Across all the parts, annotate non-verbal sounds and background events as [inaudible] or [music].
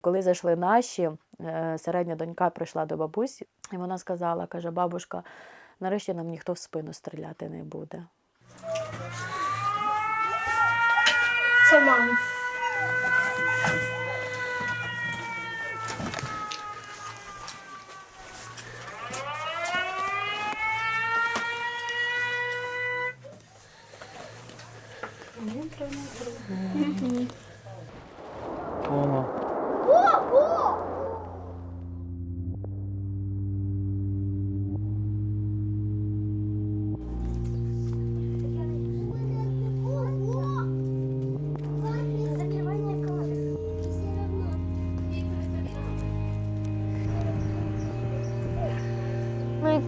Коли зайшли наші, е, середня донька прийшла до бабусі, і вона сказала: каже, бабушка, нарешті нам ніхто в спину стріляти не буде. Це мама. Ого.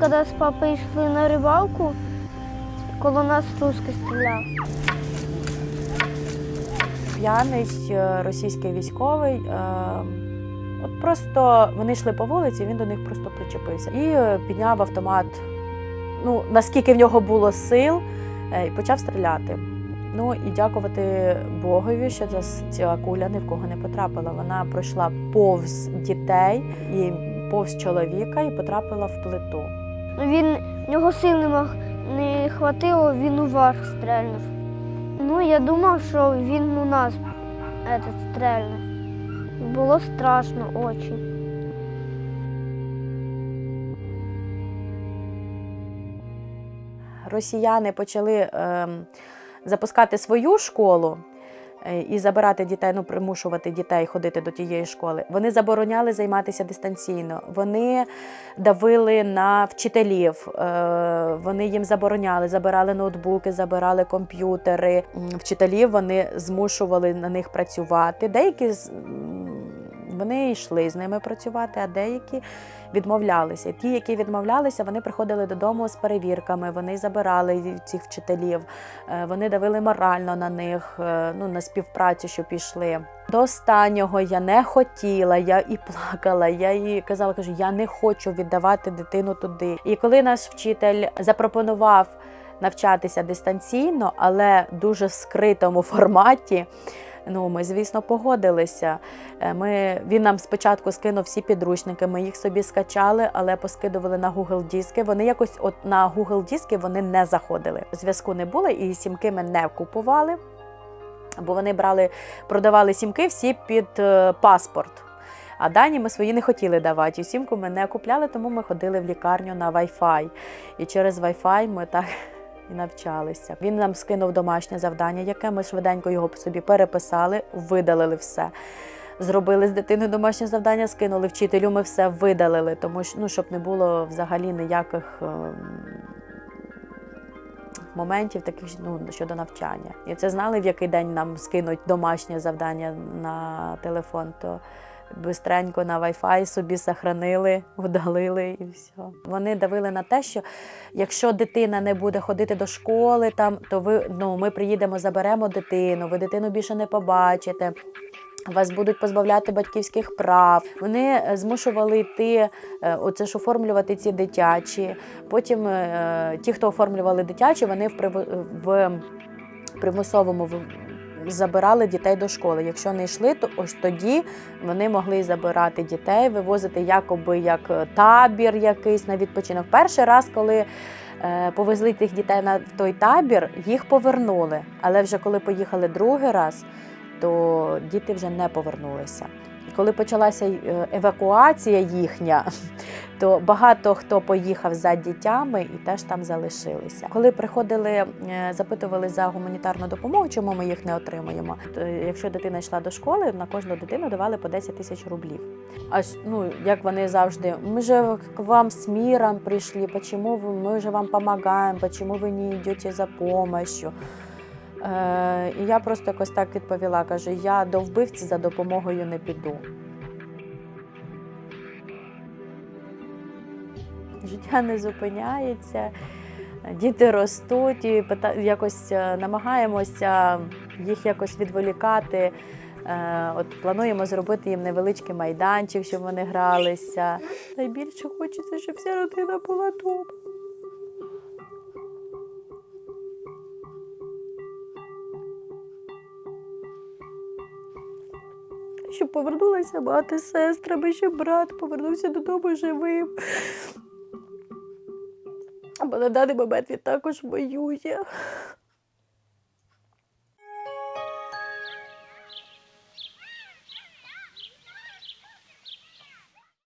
Коли з папою йшли на рибалку, коло нас русський стріляв. П'яний е, російський військовий. е, От просто вони йшли по вулиці, він до них просто причепився і е, підняв автомат. Ну, наскільки в нього було сил, і почав стріляти. Ну і дякувати Богові, що ця куля ні в кого не потрапила. Вона пройшла повз дітей і повз чоловіка і потрапила в плиту. Він нього сил не не хватило, він уверх стрельнув. Ну, я думав, що він у нас этот, стрельне. Було страшно очень. росіяни почали ем, запускати свою школу е, і забирати дітей, ну примушувати дітей ходити до тієї школи. Вони забороняли займатися дистанційно. Вони давили на вчителів, е, вони їм забороняли, забирали ноутбуки, забирали комп'ютери. Вчителів вони змушували на них працювати. Деякі вони йшли з ними працювати, а деякі відмовлялися. Ті, які відмовлялися, вони приходили додому з перевірками, вони забирали цих вчителів, е, вони давили морально на них, е, ну, на співпрацю, що пішли. До останнього я не хотіла, я і плакала. Я їй казала, кажу, я не хочу віддавати дитину туди. І коли наш вчитель запропонував навчатися дистанційно, але дуже в скритому [laughs] форматі. Ну, ми, звісно, погодилися. Е, Ми, він нам спочатку скинув всі підручники, ми їх собі скачали, але поскидували на Google диски. Вони якось от на Google диски вони не заходили. Зв'язку не було, і сімки ми не купували, бо вони брали, продавали сімки всі під е, паспорт. А дані ми свої не хотіли давати. І сімку ми не купляли, тому ми ходили в лікарню на Wi-Fi. І через Wi-Fi ми так і навчалися. Він нам скинув домашнє завдання, яке ми швиденько його собі переписали, видалили все. Зробили з дитиною домашнє завдання, скинули вчителю, ми все видалили, тому що ну, щоб не було взагалі ніяких ем, моментів таких ну, щодо навчання. І це знали, в який день нам скинуть домашнє завдання на телефон. То бистренько на Wi-Fi собі сохранили, удалили і все. Вони давили на те, що якщо дитина не буде ходити до школи, там то ви ну ми приїдемо, заберемо дитину, ви дитину більше не побачите. Вас будуть позбавляти батьківських прав. Вони е, змушували йти, е, оце ж оформлювати ці дитячі. Потім е, ті, хто оформлювали дитячі, вони в, примусовому забирали дітей до школи. Якщо не йшли, то ось тоді вони могли забирати дітей, вивозити якоби як е, табір якийсь на відпочинок. Перший раз, коли е, повезли тих дітей на той табір, їх повернули. Але вже коли поїхали другий раз, то діти вже не повернулися. І коли почалася е, евакуація їхня, то багато хто поїхав за дітями і теж там залишилися. Коли приходили, е, запитували за гуманітарну допомогу, чому ми їх не отримуємо. То, е, якщо дитина йшла до школи, на кожну дитину давали по 10 тисяч рублів. А ну як вони завжди, ми же к вам з миром прийшли, почему ви, ми же вам допомагаємо, почему ви не йдете за допомогою. Е, і я просто якось так відповіла: кажу, я до вбивці за допомогою не піду. Життя не зупиняється, діти ростуть і якось е, намагаємося їх якось відволікати. Е, От плануємо зробити їм невеличкий майданчик, щоб вони гралися. Найбільше хочеться, щоб вся родина була. Щоб щоб повернулася мати з сестрами, щоб брат повернувся додому живим. Бо на даний момент він також воює.